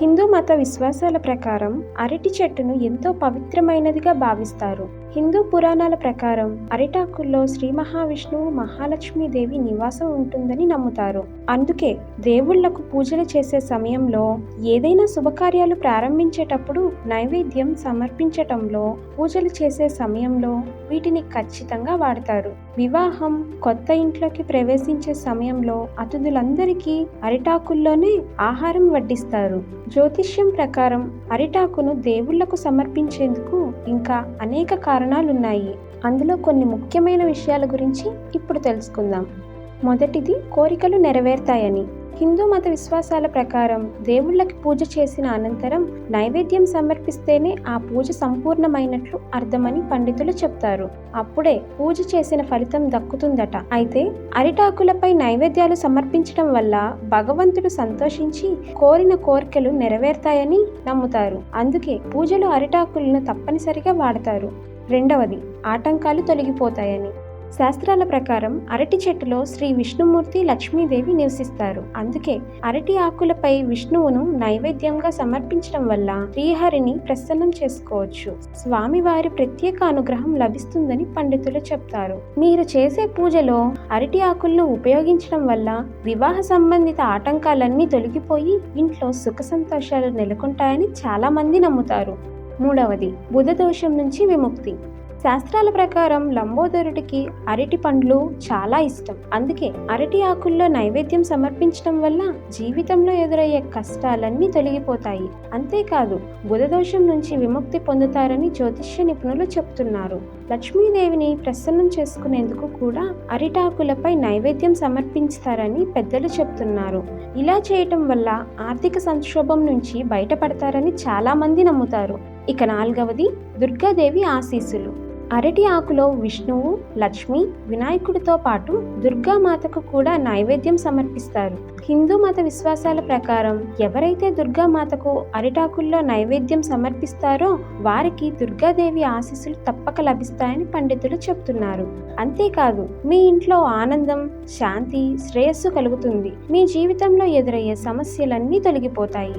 హిందూ మత విశ్వాసాల ప్రకారం అరటి చెట్టును ఎంతో పవిత్రమైనదిగా భావిస్తారు. హిందూ పురాణాల ప్రకారం అరిటాకుల్లో శ్రీ మహావిష్ణువు మహాలక్ష్మీదేవి నివాసం ఉంటుందని నమ్ముతారు. అందుకే దేవుళ్ళకు పూజలు చేసే సమయంలో ఏదైనా శుభకార్యాలు ప్రారంభించేటప్పుడు నైవేద్యం సమర్పించటంలో పూజలు చేసే సమయంలో వీటిని ఖచ్చితంగా వాడతారు. వివాహం కొత్త ఇంట్లోకి ప్రవేశించే సమయంలో అతిథులందరికీ అరిటాకుల్లోనే ఆహారం వడ్డిస్తారు. జ్యోతిష్యం ప్రకారం అరిటాకును దేవుళ్ళకు సమర్పించేందుకు ఇంకా అనేక కారణాలున్నాయి. అందులో కొన్ని ముఖ్యమైన విషయాల గురించి ఇప్పుడు తెలుసుకుందాం. మొదటిది కోరికలు నెరవేరుతాయని. హిందూ మత విశ్వాసాల ప్రకారం దేవుళ్ళకి పూజ చేసిన అనంతరం నైవేద్యం సమర్పిస్తేనే ఆ పూజ సంపూర్ణమైనట్లు అర్థమని పండితులు చెప్తారు. అప్పుడే పూజ చేసిన ఫలితం దక్కుతుందట. అయితే అరిటాకులపై నైవేద్యాలు సమర్పించడం వల్ల భగవంతుడు సంతోషించి కోరిన కోరికలు నెరవేరుతాయని నమ్ముతారు. అందుకే పూజలు అరిటాకులను తప్పనిసరిగా వాడతారు. రెండవది ఆటంకాలు తొలగిపోతాయని. శాస్త్రాల ప్రకారం అరటి చెట్టులో శ్రీ విష్ణుమూర్తి లక్ష్మీదేవి నివసిస్తారు. అందుకే అరటి ఆకులపై విష్ణువును నైవేద్యంగా సమర్పించడం వల్ల శ్రీహరిని ప్రసన్నం చేసుకోవచ్చు. స్వామివారి ప్రత్యేక అనుగ్రహం లభిస్తుందని పండితులు చెప్తారు. మీరు చేసే పూజలో అరటి ఆకులను ఉపయోగించడం వల్ల వివాహ సంబంధిత ఆటంకాలన్నీ తొలగిపోయి ఇంట్లో సుఖ సంతోషాలు నెలకొంటాయని చాలా మంది నమ్ముతారు. మూడవది బుధ దోషం నుంచి విముక్తి. శాస్త్రాల ప్రకారం లంబోదరుడికి అరటి పండ్లు చాలా ఇష్టం. అందుకే అరటి ఆకుల్లో నైవేద్యం సమర్పించడం వల్ల జీవితంలో ఎదురయ్యే కష్టాలన్నీ తొలగిపోతాయి. అంతేకాదు బుధదోషం నుంచి విముక్తి పొందుతారని జ్యోతిష్య నిపుణులు చెప్తున్నారు. లక్ష్మీదేవిని ప్రసన్నం చేసుకునేందుకు కూడా అరిటాకులపై నైవేద్యం సమర్పిస్తారని పెద్దలు చెప్తున్నారు. ఇలా చేయటం వల్ల ఆర్థిక సంక్షోభం నుంచి బయటపడతారని చాలామంది నమ్ముతారు. ఇక నాలుగవది దుర్గాదేవి ఆశీస్సులు. అరటి ఆకులో విష్ణువు లక్ష్మి వినాయకుడితో పాటు దుర్గామాతకు కూడా నైవేద్యం సమర్పిస్తారు. హిందూ మత విశ్వాసాల ప్రకారం ఎవరైతే దుర్గామాతకు అరిటాకుల్లో నైవేద్యం సమర్పిస్తారో వారికి దుర్గాదేవి ఆశీస్సులు తప్పక లభిస్తాయని పండితులు చెప్తున్నారు. అంతేకాదు మీ ఇంట్లో ఆనందం శాంతి శ్రేయస్సు కలుగుతుంది. మీ జీవితంలో ఎదురయ్యే సమస్యలన్నీ తొలగిపోతాయి.